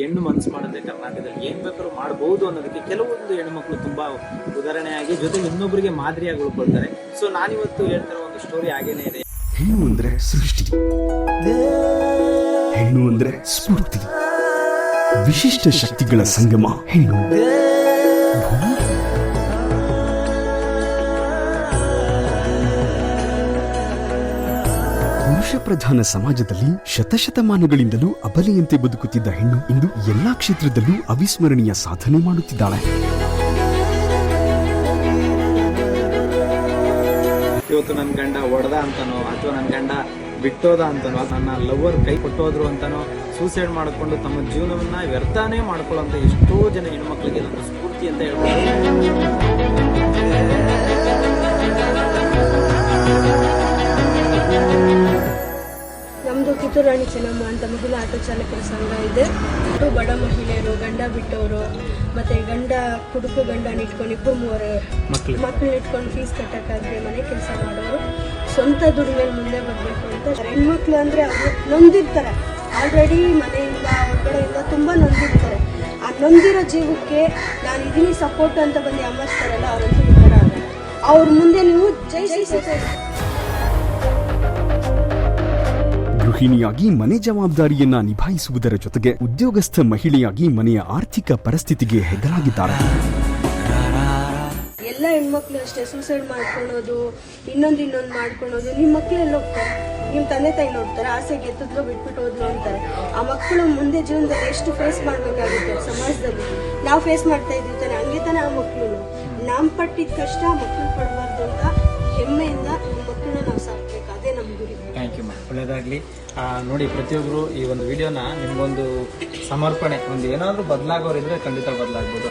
ಹೆಣ್ಣು ಮನಸ್ಸು ಮಾಡುತ್ತೆ ಕರ್ನಾಟಕದಲ್ಲಿ. ಏನ್ ಬೇಕಾದ್ರೂ ಮಾಡಬಹುದು ಅನ್ನೋದಕ್ಕೆ ಕೆಲವೊಂದು ಹೆಣ್ಮಕ್ಳು ತುಂಬಾ ಉದಾಹರಣೆಯಾಗಿ ಜೊತೆಗೆ ಇನ್ನೊಬ್ಬರಿಗೆ ಮಾದರಿಯಾಗಿ ಉಳ್ಕೊಳ್ತಾರೆ. ಸೊ ನಾನಿವತ್ತು ಹೇಳ್ತಿರೋ ಒಂದು ಸ್ಟೋರಿ ಹಾಗೇನೆ ಇದೆ. ಹೆಣ್ಣು ಅಂದ್ರೆ ಸೃಷ್ಟಿ. ಹೆಣ್ಣು ಅಂದ್ರೆ ಸ್ಫೂರ್ತಿ. ವಿಶಿಷ್ಟ ಶಕ್ತಿಗಳ ಸಂಗಮ ಹೆಣ್ಣು. ಪುರುಷ ಪ್ರಧಾನ ಸಮಾಜದಲ್ಲಿ ಶತಶತಮಾನಗಳಿಂದಲೂ ಅಬಲೆಯಂತೆ ಬದುಕುತ್ತಿದ್ದ ಹೆಣ್ಣು ಇಂದು ಎಲ್ಲಾ ಕ್ಷೇತ್ರದಲ್ಲೂ ಅವಿಸ್ಮರಣೀಯ ಸಾಧನೆ ಮಾಡುತ್ತಿದ್ದಾಳೆ. ಇವತ್ತು ನನ್ನ ಗಂಡ ಒಡೆದ ಅಂತನೋ, ಅಥವಾ ನನ್ನ ಗಂಡ ಬಿಟ್ಟೋದ ಅಂತನೋ, ನನ್ನ ಲವರ್ ಕೈ ಕೊಟ್ಟೋದ್ರು ಅಂತನೋ ಸೂಸೈಡ್ ಮಾಡಿಕೊಂಡು ತಮ್ಮ ಜೀವನವನ್ನ ವ್ಯರ್ಥನೇ ಮಾಡ್ಕೊಳ್ಳೋ ಎಷ್ಟೋ ಜನ ಹೆಣ್ಮಕ್ಳಿಗೆ ಸ್ಫೂರ್ತಿ ಅಂತ ಹೇಳ್ಬೋದು. ನಮ್ಮದು ಕಿತ್ತೂರಾಣಿ ಚೆನ್ನಮ್ಮ ಅಂತ ಮಹಿಳಾ ಆಟೋ ಚಾಲಕರ ಸಂಘ ಇದೆ. ಬಡ ಮಹಿಳೆಯರು ಗಂಡ ಬಿಟ್ಟವರು ಮತ್ತೆ ಗಂಡ ಕುಡುಕು ಗಂಡನ ಇಟ್ಕೊಂಡು ಇಬ್ಬರು ಮೂವರು. ಮಕ್ಕಳನ್ನ ಇಟ್ಕೊಂಡು ಫೀಸ್ ಕಟ್ಟಕ್ಕಾಗದೆ ಮನೆ ಕೆಲಸ ಮಾಡೋರು. ಸ್ವಂತ ದುಡಿಮೆ ಮುಂದೆ ಬರಬೇಕು ಅಂತ ಹೆಣ್ಮಕ್ಳು ಅಂದರೆ ಅವರು ನೊಂದಿರ್ತಾರೆ. ಆಲ್ರೆಡಿ ಮನೆಯಿಂದ ಹೊರಗಡೆಯಿಂದ ತುಂಬ ನೊಂದಿರ್ತಾರೆ. ಆ ನೊಂದಿರೋ ಜೀವಕ್ಕೆ ನಾನು ಇದೀನಿ ಸಪೋರ್ಟ್ ಅಂತ ಬಂದು ಅಮ್ಮಸ್ತಾರಲ್ಲ ಅವರಂತೂ ಬರಲ್ಲ ಆಗಲ್ಲ. ಅವ್ರ ಮುಂದೆ ನೀವು ಜೈ ಶ್ರೀ ಗೃಹಿಣಿಯಾಗಿ ಮನೆ ಜವಾಬ್ದಾರಿಯನ್ನ ನಿಭಾಯಿಸುವುದರ ಜೊತೆಗೆ ಉದ್ಯೋಗಸ್ಥ ಮಹಿಳೆಯಾಗಿ ಮನೆಯ ಆರ್ಥಿಕ ಪರಿಸ್ಥಿತಿಗೆ ಹೆಗಲಾಗಿದ್ದಾರೆ. ಎಲ್ಲ ಹೆಣ್ಮಕ್ಳು ಅಷ್ಟೇ ಸೂಸೈಡ್ ಮಾಡ್ಕೊಳ್ಳೋದು, ಇನ್ನೊಂದು ಇನ್ನೊಂದು ಮಾಡ್ಕೊಳ್ಳೋದು ನಿಮ್ಮ ಮಕ್ಳು ಎಲ್ಲ ಹೋಗ್ತಾರೆ? ನಿಮ್ಮ ತಂದೆ ತಾಯಿ ನೋಡ್ತಾರೆ ಆಸೆ ಎತ್ತಿದ್ಲು ಬಿಟ್ಬಿಟ್ಟು ಹೋದ್ಲು ಅಂತಾರೆ. ಆ ಮಕ್ಕಳು ಮುಂದೆ ಜೀವನದಲ್ಲಿ ಎಷ್ಟು ಫೇಸ್ ಮಾಡಬೇಕಾಗುತ್ತೆ ಸಮಾಜದಲ್ಲಿ? ನಾವು ಫೇಸ್ ಮಾಡ್ತಾ ಇದ್ದೀವಿ ತಾನೆ, ಹಂಗೆ ತಾನೆ ಆ ಮಕ್ಕಳು. ನಮ್ಮ ಪಟ್ಟಿದ ಕಷ್ಟ ಮಕ್ಕಳು ಪಡಬಾರ್ದು ಅಂತ ಹೆಮ್ಮೆಯಿಂದ ಮಕ್ಕಳನ್ನ ನಾವು ಸಾಕ್ಬೇಕು. ಮ್ಯಾಮ್ ಒಳ್ಳೆಯದಾಗಲಿ ನೋಡಿ ಪ್ರತಿಯೊಬ್ಬರು ಈ ಒಂದು ವಿಡಿಯೋನ ನಿಮ್ಗೊಂದು ಸಮರ್ಪಣೆ ಒಂದು ಏನಾದರೂ ಬದಲಾಗೋರಿದ್ರೆ ಖಂಡಿತ ಬದಲಾಗ್ಬೋದು.